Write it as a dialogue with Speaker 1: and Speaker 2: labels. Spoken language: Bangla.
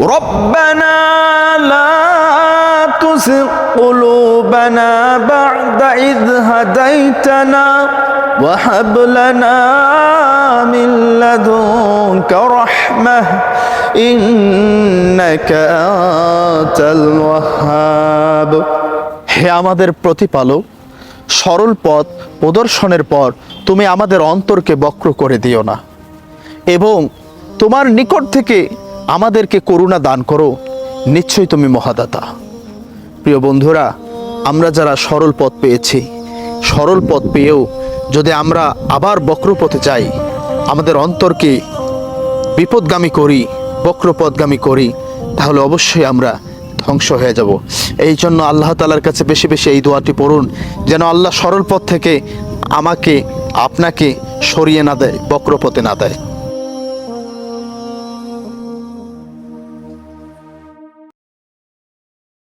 Speaker 1: ربنا لا تزغ قلوبنا بعد إذ هديتنا وهب لنا من لدنك رحمة إنك أنت الوهاب হে আমাদের প্রতিপালক সরল পথ প্রদর্শনের পর তুমি আমাদের অন্তরকে বক্র করে দিও না এবং তোমার নিকট থেকে আমাদেরকে করুণা দান করো। নিশ্চয়ই তুমি মহাদাতা। প্রিয় বন্ধুরা, আমরা যারা সরল পথ পেয়েছি, সরল পথ পেয়েও যদি আমরা আবার বক্রপথে যাই, আমাদের অন্তরকে বিপদগামী করি, বক্রপথগামী করি, তাহলে অবশ্যই আমরা ধ্বংস হয়ে যাব। এই জন্য আল্লাহ তালার কাছে বেশি বেশি এই দোয়াটি পড়ুন, যেন আল্লাহ সরল পথ থেকে আমাকে, আপনাকে সরিয়ে না দেয়, বক্রপথে না দেয়।